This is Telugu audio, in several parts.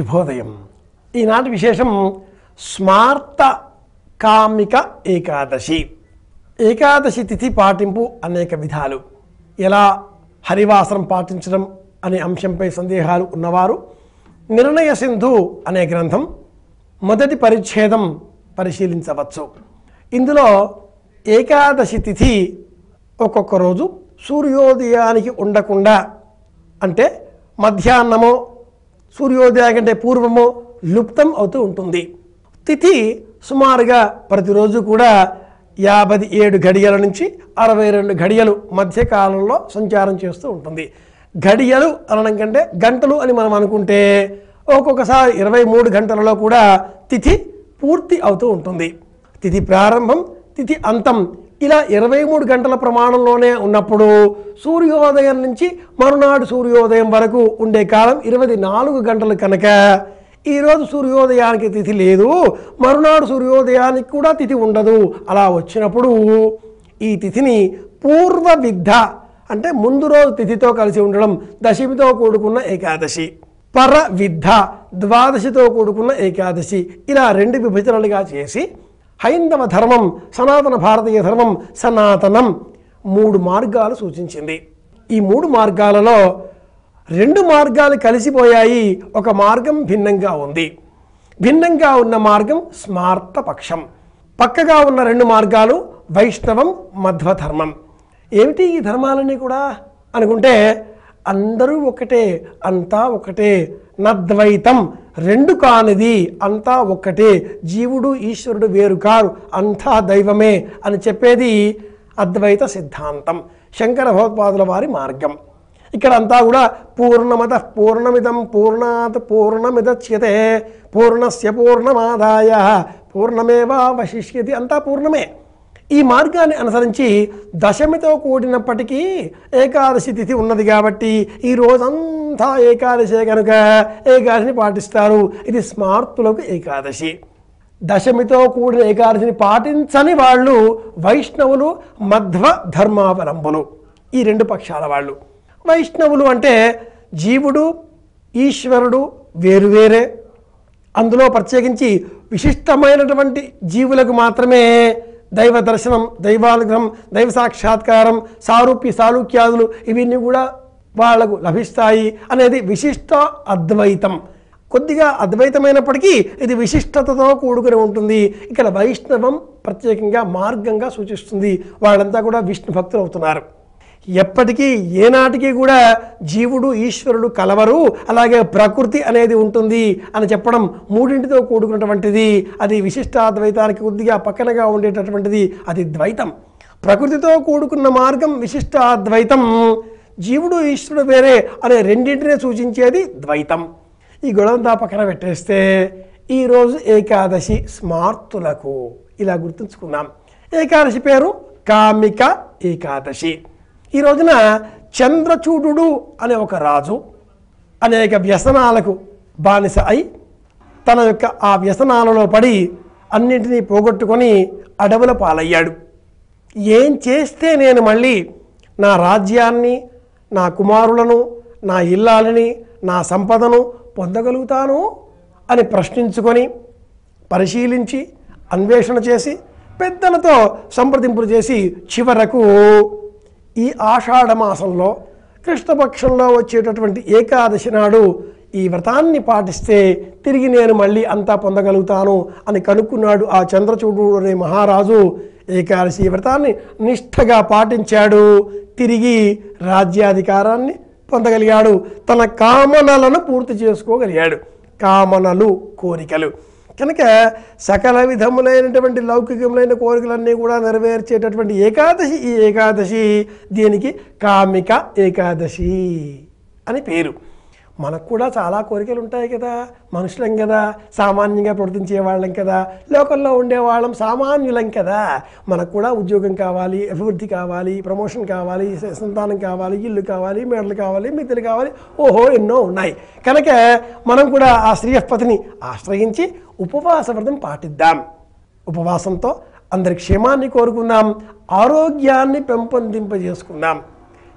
శుభోదయం. ఈనాటి విశేషం స్మార్త కామిక ఏకాదశి. ఏకాదశి తిథి పాటింపు అనేక విధాలు. ఎలా హరివాసరం పాటించడం అనే అంశంపై సందేహాలు ఉన్నవారు నిర్ణయ సింధు అనే గ్రంథం మొదటి పరిచ్ఛేదం పరిశీలించవచ్చు. ఇందులో ఏకాదశి తిథి ఒక్కొక్క రోజు సూర్యోదయానికి ఉండకుండా అంటే మధ్యాహ్నమో సూర్యోదయం కంటే పూర్వము లుప్తం అవుతూ ఉంటుంది. తిథి సుమారుగా ప్రతిరోజు కూడా యాభై ఏడు గడియల నుంచి అరవై రెండు గడియలు మధ్యకాలంలో సంచారం చేస్తూ ఉంటుంది. గడియలు అనడం కంటే గంటలు అని మనం అనుకుంటే ఒక్కొక్కసారి ఇరవై మూడు గంటలలో కూడా తిథి పూర్తి అవుతూ ఉంటుంది. తిథి ప్రారంభం తిథి అంతం ఇలా ఇరవై మూడు గంటల ప్రమాణంలోనే ఉన్నప్పుడు సూర్యోదయం నుంచి మరునాడు సూర్యోదయం వరకు ఉండే కాలం ఇరవై నాలుగు గంటలు కనుక. ఈరోజు సూర్యోదయానికి తిథి లేదు మరునాడు సూర్యోదయానికి కూడా తిథి ఉండదు. అలా వచ్చినప్పుడు ఈ తిథిని పూర్వ విద్ధ అంటే ముందు రోజు తిథితో కలిసి ఉండడం దశమితో కూడుకున్న ఏకాదశి. పర విద్ధ ద్వాదశితో కూడుకున్న ఏకాదశి. ఇలా రెండు విభజనలుగా చేసి హైందవ ధర్మం సనాతన భారతీయ ధర్మం సనాతనం మూడు మార్గాలు సూచించింది. ఈ మూడు మార్గాలలో రెండు మార్గాలు కలిసిపోయాయి. ఒక మార్గం భిన్నంగా ఉంది. భిన్నంగా ఉన్న మార్గం స్మార్తపక్షం. పక్కగా ఉన్న రెండు మార్గాలు వైష్ణవం మధ్వధర్మం. ఏమిటి ఈ ధర్మాలన్నీ కూడా? అనుకుంటే అందరూ ఒకటే అంతా ఒకటే నద్వైతం. రెండు కానిది అంతా ఒక్కటే. జీవుడు ఈశ్వరుడు వేరు కారు అంతా దైవమే అని చెప్పేది అద్వైత సిద్ధాంతం శంకర భగవత్పాదుల వారి మార్గం. ఇక్కడ అంతా కూడా పూర్ణమత పూర్ణమిదం పూర్ణాత్ పూర్ణమిదచ్యతే పూర్ణస్య పూర్ణమాదాయ పూర్ణమేవావశిష్యతి అంతా పూర్ణమే. ఈ మార్గాన్ని అనుసరించి దశమితో కూడినప్పటికీ ఏకాదశి తిథి ఉన్నది కాబట్టి ఈ రోజంతా ఏకాదశి కనుక ఏకాదశిని పాటిస్తారు. ఇది స్మార్తులకు ఏకాదశి. దశమితో కూడిన ఏకాదశిని పాటించని వాళ్ళు వైష్ణవులు మధ్వ ధర్మావలంబులు. ఈ రెండు పక్షాల వాళ్ళు. వైష్ణవులు అంటే జీవుడు ఈశ్వరుడు వేరువేరే అందులో ప్రత్యేకించి విశిష్టమైనటువంటి జీవులకు మాత్రమే దైవ దర్శనం దైవానుగ్రహం దైవ సాక్షాత్కారం సారూప్య సారూక్యాదులు ఇవన్నీ కూడా వాళ్ళకు లభిస్తాయి అనేది విశిష్ట అద్వైతం. కొద్దిగా అద్వైతమైనప్పటికీ ఇది విశిష్టతతో కూడుకుని ఉంటుంది. ఇక్కడ వైష్ణవం ప్రత్యేకంగా మార్గంగా సూచిస్తుంది. వాళ్ళంతా కూడా విష్ణు భక్తులు అవుతున్నారు ఎప్పటికీ ఏనాటికి కూడా జీవుడు ఈశ్వరుడు కలవరు. అలాగే ప్రకృతి అనేది ఉంటుంది అని చెప్పడం మూడింటితో కూడుకున్నటువంటిది అది విశిష్టాద్వైతానికి కొద్దిగా పక్కనగా ఉండేటటువంటిది అది ద్వైతం. ప్రకృతితో కూడుకున్న మార్గం విశిష్టాద్వైతం. జీవుడు ఈశ్వరుడు వేరే అనే రెండింటినే సూచించేది ద్వైతం. ఈ గొడవంతా పక్కన పెట్టేస్తే ఈరోజు ఏకాదశి స్మార్తులకు ఇలా గుర్తుంచుకున్నాం ఏకాదశి పేరు కామిక ఏకాదశి. ఈ రోజున చంద్రచూడు అనే ఒక రాజు అనేక వ్యసనాలకు బానిస అయి తన యొక్క ఆ వ్యసనాలలో పడి అన్నింటినీ పోగొట్టుకొని అడవుల పాలయ్యాడు. ఏం చేస్తే నేను మళ్ళీ నా రాజ్యాన్ని నా కుమారులను నా ఇల్లాలని నా సంపదను పొందగలుగుతాను అని ప్రశ్నించుకొని పరిశీలించి అన్వేషణ చేసి పెద్దలతో సంప్రదింపులు చేసి చివరకు ఈ ఆషాఢమాసంలో కృష్ణపక్షంలో వచ్చేటటువంటి ఏకాదశి నాడు ఈ వ్రతాన్ని పాటిస్తే తిరిగి నేను మళ్ళీ అంతా పొందగలుగుతాను అని కనుక్కున్నాడు ఆ చంద్రచూడు అనే మహారాజు. ఏకాదశి వ్రతాన్ని నిష్ఠగా పాటించాడు. తిరిగి రాజ్యాధికారాన్ని పొందగలిగాడు. తన కామనలను పూర్తి చేసుకోగలిగాడు. కామనలు కోరికలు. కనుక సకల విధములైనటువంటి లౌకికములైన కోరికలన్నీ కూడా నెరవేర్చేటటువంటి ఏకాదశి ఈ ఏకాదశి దీనికి కామిక ఏకాదశి అని పేరు. మనకు కూడా చాలా కోరికలు ఉంటాయి కదా. మనుషులం కదా. సామాన్యంగా ప్రవర్తించే వాళ్ళం కదా. లోకల్లో ఉండేవాళ్ళం సామాన్యులం కదా. మనకు కూడా ఉద్యోగం కావాలి అభివృద్ధి కావాలి ప్రమోషన్ కావాలి సంతానం కావాలి ఇల్లు కావాలి మేడలు కావాలి మిద్దెలు కావాలి. ఓహో ఎన్నో ఉన్నాయి. కనుక మనం కూడా ఆ శ్రీయపతిని ఆశ్రయించి ఉపవాస వ్రతం పాటిద్దాం. ఉపవాసంతో అందరి క్షేమాన్ని కోరుకుందాం. ఆరోగ్యాన్ని పెంపొందింపజేసుకుందాం.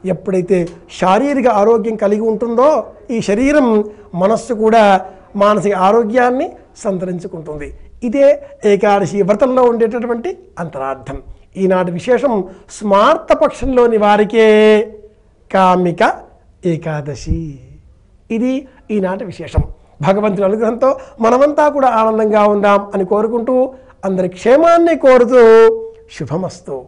ఎప్పుడైతే శారీరక ఆరోగ్యం కలిగి ఉంటుందో ఈ శరీరం మనస్సు కూడా మానసిక ఆరోగ్యాన్ని సంతరించుకుంటుంది. ఇదే ఏకాదశి వ్రతంలో ఉండేటటువంటి అంతరార్థం. ఈనాటి విశేషం స్మార్త పక్షంలోని వారికే కామిక ఏకాదశి. ఇది ఈనాటి విశేషం. భగవంతుని అనుగ్రహంతో మనమంతా కూడా ఆనందంగా ఉందాం అని కోరుకుంటూ అందరి క్షేమాన్ని కోరుతూ శుభమస్తు.